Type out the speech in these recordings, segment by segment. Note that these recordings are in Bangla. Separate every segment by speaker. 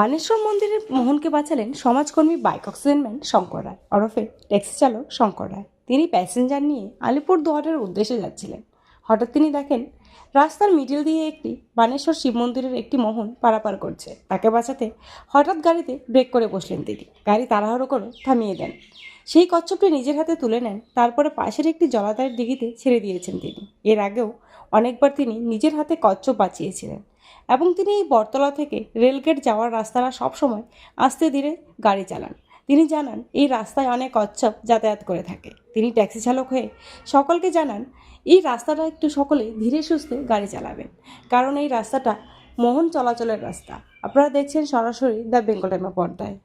Speaker 1: বানেশ্বর মন্দিরের মোহনকে বাঁচালেন সমাজকর্মী bike oxygen man Shankar Roy. ওরফে ট্যাক্সি চালক শঙ্কর রায়। তিনি প্যাসেঞ্জার নিয়ে আলিপুর দুয়ারের উদ্দেশ্যে যাচ্ছিলেন। হঠাৎ তিনি দেখেন, রাস্তার মিডিল দিয়ে একটি বানেশ্বর শিব মন্দিরের একটি মোহন পারাপার করছে। তাকে বাঁচাতে হঠাৎ গাড়িতে ব্রেক করে বসলেন তিনি। গাড়ি তাড়াহুড়ো করে থামিয়ে দেন। সেই কচ্ছপটি নিজের হাতে তুলে নেন, তারপরে পাশের একটি জলাধারের দিঘিতে ছেড়ে দিয়েছেন তিনি। এর আগেও অনেকবার তিনি নিজের হাতে কচ্ছপ বাঁচিয়েছিলেন। এবং তিনি এই বটতলা থেকে রেলগেট যাওয়ার রাস্তাটা সবসময় আস্তে ধীরে গাড়ি চালান। তিনি জানান, এই রাস্তায় অনেক কচ্ছপ যাতায়াত করে থাকে। তিনি ট্যাক্সি চালক হয়ে সকলকে জানান, এই রাস্তাটা একটু সকলে ধীরে সুস্থে গাড়ি চালাবেন। কারণ এই রাস্তাটা মোহন চলাচলের রাস্তা। আপনারা দেখছেন সরাসরি দ্য বেঙ্গল টাইমা পর্দায়।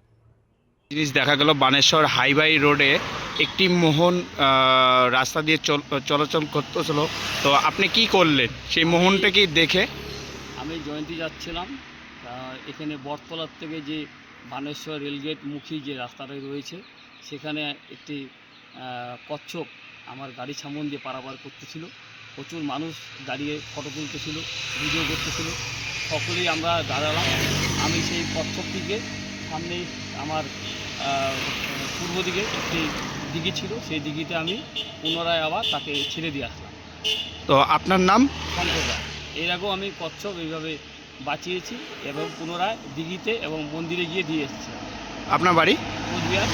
Speaker 2: জিনিস দেখা গেল, বানেশ্বর হাইওয়ে রোডে একটি মোহন রাস্তা দিয়ে চল- চলাচল করতেছিল। তো আপনি কি করলেন? সেই মোহনটাকে দেখে
Speaker 3: আমি জয়ন্তী যাচ্ছিলাম। এখানে বটতলার থেকে যে বানেশ্বর রেলগেট মুখী যে রাস্তাটা রয়েছে সেখানে একটি কচ্ছপ আমার গাড়ি সামন দিয়ে পারাপার করতেছিল। প্রচুর মানুষ দাঁড়িয়ে ফটো তুলতেছিল ভিডিও করতেছিল। সকলেই আমরা দাঁড়ালাম। আমি সেই কচ্ছপটিকে সামনে আমার পূর্ব দিকে একটি দিঘি ছিল সেই দিঘিতে আমি পুনরায় আবার তাকে ছেড়ে দিয়ে আসলাম।
Speaker 2: তো আপনার নাম?
Speaker 3: সম্প্রদায় এর আগেও আমি কচ্ছপ এইভাবে বাঁচিয়েছি এবং পুনরায় দিঘিতে এবং মন্দিরে গিয়ে দিয়ে এসেছি।
Speaker 2: আপনার বাড়ি?
Speaker 3: কোচবিহার